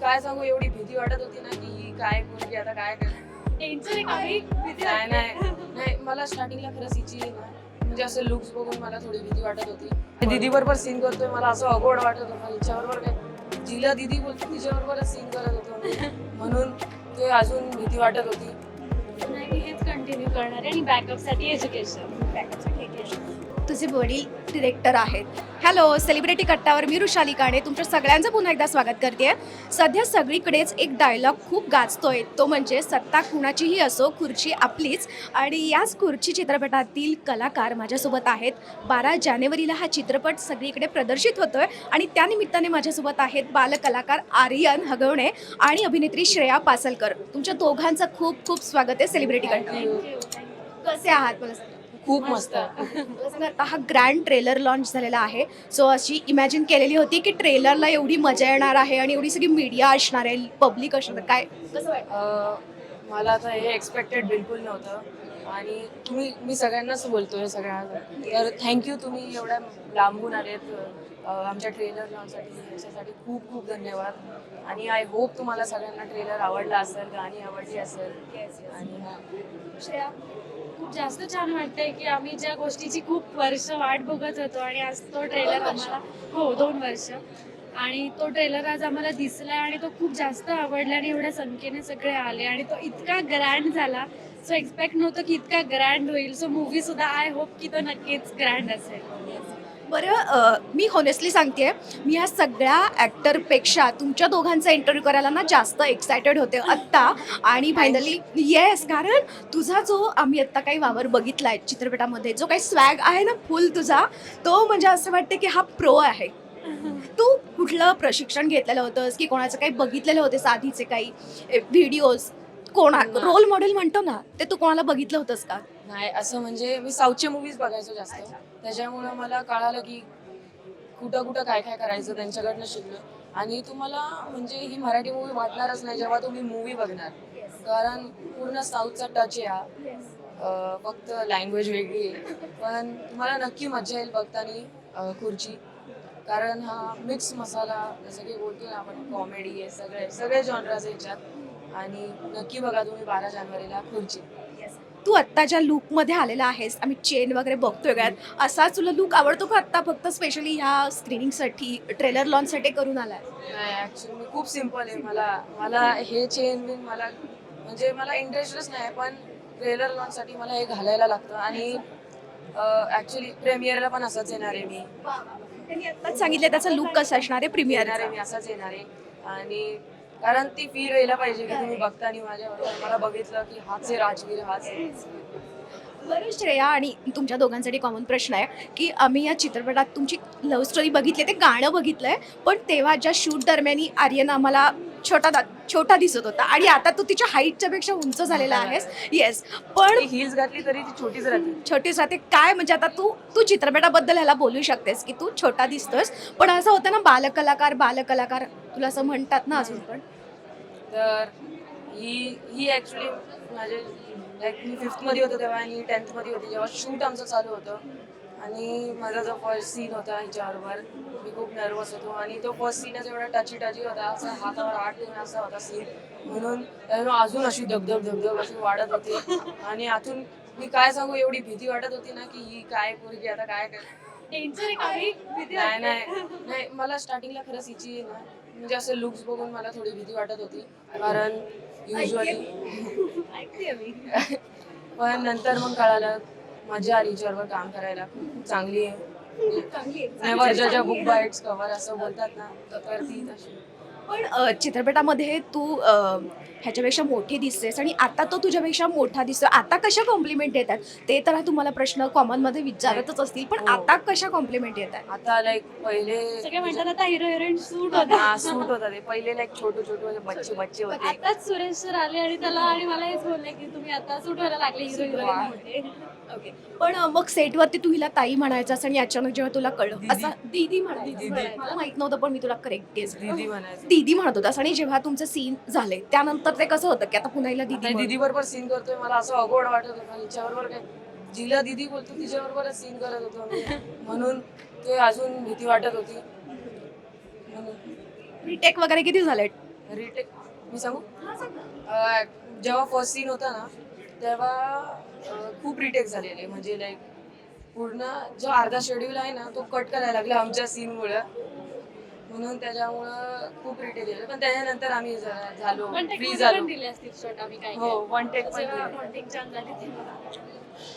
काय सांगू एवढी भीती वाटत होती ना की ही काय मुलगी आता काय टेन्शन काही भीती नाही. नाही मला स्टार्टिंगला खरंच हिची ना म्हणजे असं लुक्स बघून मला थोडी भीती वाटत होती. दीदी बरोबर. सीन करतोय मला असं अवघड वाटत होतं. हिच्याबरोबर काय जिला दीदी बोलतो तिच्याबरोबरच सीन करत होतो. म्हणून ते अजून भीती वाटत होती. हेच कंटिन्यू करणार आहे आणि बॅकअपसाठी एज्युकेशन बॅकअपसाठी एज्युकेशन तुझे वडील डिरेक्टर आहेत. हॅलो सेलिब्रिटी कट्टावर मी रुशाली काणे तुमच्या सगळ्यांचं पुन्हा एकदा स्वागत करते सध्या सगळीकडेच एक डायलॉग खूप गाजतोय. तो म्हणजे सत्ता कुणाचीही असो खुर्ची आपलीच. आणि याच खुर्ची चित्रपटातील कलाकार माझ्यासोबत आहेत. बारा जानेवारीला हा चित्रपट सगळीकडे प्रदर्शित होतोय. आणि त्यानिमित्ताने माझ्यासोबत आहेत बालकलाकार आर्यन हगवणे आणि अभिनेत्री श्रेया पासलकर. तुमच्या दोघांचं खूप खूप स्वागत आहे सेलिब्रिटी कट्टा कसे आहात? मला खूप मस्त मला सांगा, आता हा ग्रँड ट्रेलर लॉन्च झालेला आहे. सो अशी इमॅजिन केलेली होती की ट्रेलरला एवढी मजा येणार आहे आणि एवढी सगळी मीडिया असणार आहे पब्लिक असणार आहे. काय? कसं अं, मला आता हे एक्सपेक्टेड बिलकुल नव्हतं. आणि तुम्ही मी सगळ्यांनाच बोलतोय सगळ्यांना. तर थँक्यू तुम्ही एवढ्या लांबून आलेत. अं, आमच्या ट्रेलर लॉन्चसाठी याच्यासाठी खूप खूप धन्यवाद. आणि आय होप तुम्हाला सगळ्यांना ट्रेलर आवडला असेल गाणी आवडली असेल. आणि हा. श्रेया? खूप जास्त छान वाटतंय की आम्ही ज्या गोष्टीची खूप वर्ष वाट बघत होतो आणि आज तो ट्रेलर आम्हाला हो दोन वर्ष. आणि तो ट्रेलर आज आम्हाला दिसलाय आणि तो खूप जास्त आवडला आणि एवढ्या संख्येने सगळे आले आणि तो इतका ग्रँड झाला. सो एक्सपेक्ट नव्हतं की इतका ग्रँड होईल. सो मूवी सुद्धा आय होप की तो नक्कीच ग्रँड असेल. बरं मी होनेस्टली सांगते मी या सगळ्या ॲक्टरपेक्षा तुमच्या दोघांचा इंटरव्ह्यू करायला ना जास्त एक्सायटेड होते आत्ता. आणि फायनली येस कारण तुझा जो आम्ही आत्ता काही वावर बघितलाय चित्रपटामध्ये जो काही स्वॅग आहे ना फुल तुझा तो म्हणजे असं वाटतं की हा प्रो आहे. तू कुठलं प्रशिक्षण घेतलेलं होतंस की कोणाचं काही बघितलेलं होते आधीचे काही व्हिडिओज कोणा. रोल मॉडेल म्हणतो ना ते तू कोणाला बघितलं होतंस का? नाही असं म्हणजे मी साऊथचे मूवीज बघायचो जास्त. त्याच्यामुळं मला कळालं की कुठं कुठं काय काय करायचं त्यांच्याकडनं शिकलो आणि तुम्हाला म्हणजे ही मराठी मूवी वाटणारच नाही जेव्हा तुम्ही मूवी बघणार. कारण पूर्ण साऊथचा टच आहे हा. फक्त लँग्वेज वेगळी आहे. पण तुम्हाला नक्की मजा येईल बघताना खुर्ची. कारण हा मिक्स मसाला जसं की बोलतो ना आपण कॉमेडी आहे सगळे सगळे जॉनराज याच्यात. आणि नक्की बघा तुम्ही बारा जानेवारीला खुर्ची. तू आत्ताच्या लुकमध्ये आलेला आहेस आम्ही चेन वगैरे बघतोय गळ्यात असा तुला लुक आवडतो का आत्ता फक्त स्पेशली ह्या स्क्रीनिंगसाठी ट्रेलर लॉन्चसाठी करून आलाय? नाही ऍक्च्युली मी खूप सिंपल आहे. मला मला हे चेन बिन मला म्हणजे मला इंटरेस्टच नाही पण ट्रेलर लॉन्चसाठी मला हे घालायला लागतं. आणि ऍक्च्युली प्रेमियरला पण असंच येणार आहे मी. त्यांनी आत्ताच सांगितलं त्याचा लुक कसा असणार आहे? येणार प्रीमियर आहे मी असंच येणार आहे. आणि कारण ती फील व्हायला पाहिजे की तुम्ही बघताना माझ्याबरोबर मला बघितलं की हाच आहे राजवीर हाच. आहे बरं श्रेया आणि तुमच्या दोघांसाठी कॉमन प्रश्न आहे की आम्ही या चित्रपटात तुमची लव्ह स्टोरी बघितली ते गाणं बघितलंय पण तेव्हा ज्या शूट दरम्यान आर्यन आम्हाला छोटा दा- छोटा दिसत होता. आणि आता तू तिच्या हाईटच्या पेक्षा उंच झालेला आहेस. येस पण हिल्स घातली तरी ती छोटीच राहते. छोटी साथे काय म्हणजे आता तू तू चित्रपटाबद्दल ह्याला बोलू शकतेस की तू छोटा दिसतोस. पण असं होतं ना बालकलाकार बालकलाकार तुला असं म्हणतात ना अजून पण. तर ही ही ऍक्च्युली माझे लाईक मी फिफ्थमध्ये होतो तेव्हा आणि टेन्थमध्ये होते जेव्हा शूट आमचं चालू होतं. आणि माझा जो फर्स्ट सीन होता हिच्याबरोबर मी खूप नर्वस होतो. आणि तो फर्स्ट सीनच एवढा टची टची होता. असा हातावर हात ठेवून असा होता सीन म्हणून त्यामुळे अजून अशी धगधग धगधग अशी वाढत होती. आणि आतून मी काय सांगू एवढी भीती वाटत होती ना की ही काय पोरगी आता काय नाही. नाही. मला स्टार्टिंगला खरंच हिची ना म्हणजे असं लुक्स बघून मला थोडी भीती वाटत होती. कारण युजली पण नंतर मग कळालं मजा आली हिच्यावर काम करायला. खूप चांगली आहे. नेवर जज a book by its cover असं बोलतात ना तर ती तशी. पण अ, चित्रपटामध्ये तू अ, ह्याच्यापेक्षा मोठी दिसतेस आणि आता तो तुझ्यापेक्षा मोठा दिसतो. आता कशा कॉम्प्लिमेंट येतात? ते तर तुम्हाला प्रश्न कॉमनमध्ये विचारतच असतील पण हो. आता कशा कॉम्प्लिमेंट येतात? आता लाईक पहिले सगळे म्हणतात आता हिरो हिरोईन सूट होता हा सूट होता ते पहिले लाईक छोटे छोटे म्हणजे बच्चे बच्चे होते. आताच सुरेश सर आले आणि त्याला आणि मला हेच बोलले की तुम्ही आता सूट व्हायला लागले हिरो हिरोईन मोठे ओके पण अ, मग सेटवरती तू हिला ताई म्हणायचं आणि अचानक जेव्हा तुला कळलं दीदी. असं दीदी म्हणायचं. दीदी. मला माहीत नव्हतं पण मी तुला करेक्ट केस दीदी म्हणायचं. दीदी म्हणत होतास आणि जेव्हा तुमचे सीन झाले त्यानंतर ते कसं होतं की आता पुन्हा हिला दीदी म्हणू. दीदी बरोबर सीन करतोय मला असं अवघड वाटत होतं. काय जिला दीदी बोलतो तिच्याबरोबरच सीन करत होतो मी. म्हणून ते अजून भीती वाटत होती. म्हणून. रिटेक वगैरे किती झाले? रिटेक मी सांगू? अं, जेव्हा फर्स्ट सीन होता ना तेव्हा खूप रिटेक झालेले. म्हणजे लाईक पूर्ण जो अर्धा शेड्यूल आहे ना तो कट करायला लागला आमच्या सीनमुळं म्हणून त्याच्यामुळं खूप रिटेक झाले. पण त्याच्यानंतर आम्ही जरा झालो. फ्री झालो. पण दिले असतील शॉट आम्ही काय हो वन टेक पण दिले.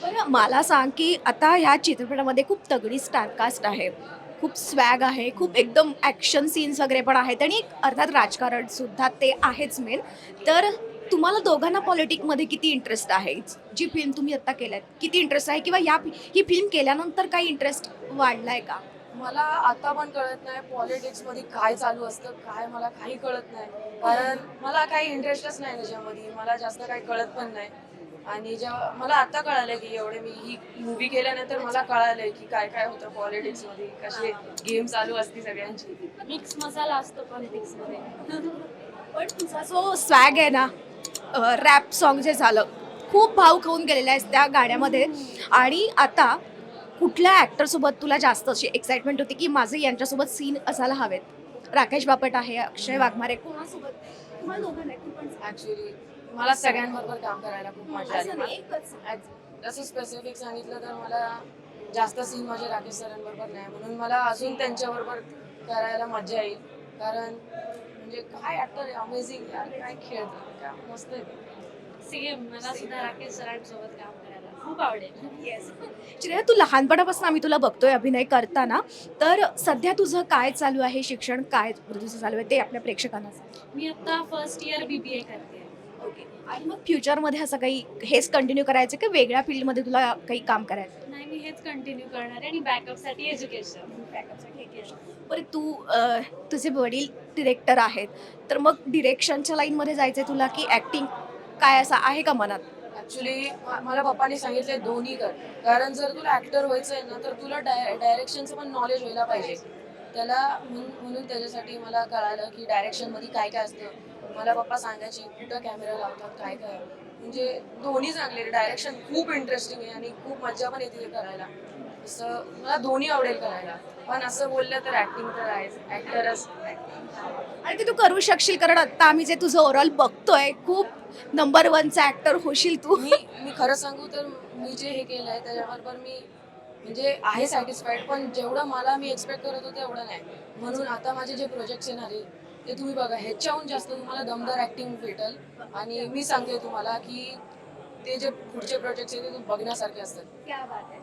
बरं मला सांग की आता ह्या चित्रपटामध्ये खूप तगडी स्टारकास्ट आहे. खूप स्वॅग आहे. खूप एकदम ॲक्शन सीन्स वगैरे पण आहेत. आणि एक अर्थात राजकारण सुद्धा ते आहेच मेन तर तुम्हाला दोघांना पॉलिटिकमध्ये किती इंटरेस्ट आहे? जी फिल्म तुम्ही आत्ता केल्यात किती इंटरेस्ट आहे? किंवा या ही फिल्म केल्यानंतर काही इंटरेस्ट वाढलाय का? मला आता पण कळत नाही पॉलिटिक्समध्ये काय चालू असतं काय मला काही कळत नाही. कारण मला काही इंटरेस्टच नाही त्याच्यामध्ये मला जास्त काही कळत पण नाही. आणि जेव्हा मला आता कळालंय की एवढे मी ही मूवी केल्यानंतर मला कळालंय की काय काय होतं पॉलिटिक्समध्ये कसे गेम चालू असते सगळ्यांची. मिक्स मसाला असतो पॉलिटिक्समध्ये. पण तुझा जो स्वॅग आहे ना रॅप सॉन्ग जे झालं खूप भाव खाऊन गेलेला आहेस त्या गाण्यामध्ये. आणि आता कुठल्या ॲक्टरसोबत तुला जास्त अशी एक्साइटमेंट होती की माझे यांच्यासोबत सीन असायला हवेत? राकेश बापट आहे अक्षय वाघमारे कोणासोबत? तुम्हाला दोघांना मला सगळ्यांबरोबर काम करायला खूप मजा आली. असं स्पेसिफिक सांगितलं तर मला जास्त सीन माझे राकेश सरांबरोबर नाही. म्हणून मला अजून त्यांच्याबरोबर करायला मजा येईल. कारण म्हणजे काय ऍक्टर आहे अमेझिंग यार काय खेळतात. काय मस्त. सेम मला सुद्धा राकेश सरांसोबत काम करायला खूप आवडेल. श्रेया तू लहानपणापासून आम्ही तुला बघतोय अभिनय करताना. तर सध्या तुझं काय चालू आहे? शिक्षण काय तुझं चालू आहे? ते आपल्या प्रेक्षकांना सांग. मी आता फर्स्ट इयर बीबीए करते. आणि मग फ्युचरमध्ये असं काही हेच कंटिन्यू करायचं की वेगळ्या फील्डमध्ये तुला काही काम करायचं? नाही मी हेच कंटिन्यू करणार आहे आणि बॅकअपसाठी एज्युकेशन बरं तू अं, तुझे वडील डिरेक्टर आहेत. तर मग डिरेक्शनच्या लाईनमध्ये जायचं तुला की ॲक्टिंग काय असं आहे का मनात? ऍक्च्युली मला पप्पानी सांगितले दोन्ही कर. कारण जर तुला ऍक्टर व्हायचं आहे ना तर तुला डायरेक्शनचं पण नॉलेज व्हायला पाहिजे. त्याला म्हणून म्हणून त्याच्यासाठी मला कळालं की डायरेक्शनमध्ये काय काय असतं. मला पप्पा सांगायचे कुठं कॅमेरा लावतात काय काय? म्हणजे दोन्ही चांगले डायरेक्शन खूप इंटरेस्टिंग आहे आणि खूप मजा पण येते करायला. असं मला दोन्ही आवडेल करायला. पण असं बोललं तर ऍक्टिंग तर आहेच. ऍक्टरच आणि ते तू करू शकशील कारण आता आम्ही जे तुझं ओव्हरऑल बघतोय खूप नंबर वनचा ऍक्टर होशील तू. मी मी खरं सांगू तर मी जे हे केलं आहे त्याच्याबरोबर मी म्हणजे आहे सॅटिस्फाईड पण जेवढं मला मी एक्सपेक्ट करत होते एवढं नाही. म्हणून आता माझे जे प्रोजेक्ट्स येणार आहे ते तुम्ही बघा ह्याच्याहून जास्त तुम्हाला दमदार ऍक्टिंग भेटल. आणि मी सांगते तुम्हाला की ते जे पुढचे प्रोजेक्ट्स आहेत ते बघण्यासारखे असतात.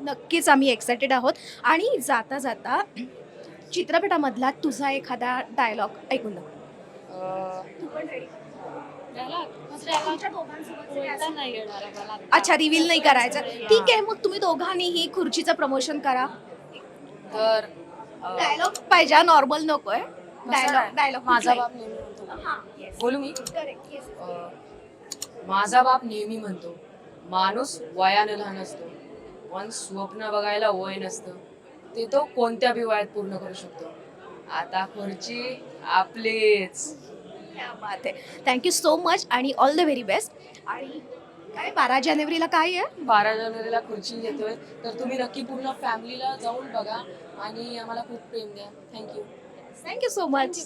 नक्कीच आम्ही एक्सायटेड आहोत. आणि जाता जाता चित्रपटामधला तुझा एखादा डायलॉग ऐकून दाखव. अं. अच्छा रिव्हील नाही करायचं. ठीक आहे मग तुम्ही दोघांनीही खुर्चीचं प्रमोशन करा. तर अं, डायलॉग पाहिजे नॉर्मल नकोय. डायलॉग आहे? डायलॉग माझा बाप नेहमी म्हणतो. बोलू मी? माझा बाप नेहमी म्हणतो माणूस वयानं लहान असतो. पण स्वप्न बघायला वय नसतं. ते तो कोणत्या बी वयात पूर्ण करू शकतो? आता खुर्ची आपलीच. क्या बात आहे. थँक्यू सो मच आणि ऑल द व्हेरी बेस्ट आणि काय बारा जानेवारीला काय आहे? बारा जानेवारीला खुर्ची घेतोय. तर तुम्ही नक्की पूर्ण फॅमिलीला जाऊन बघा आणि आम्हाला खूप प्रेम द्या. Thank you thank you so much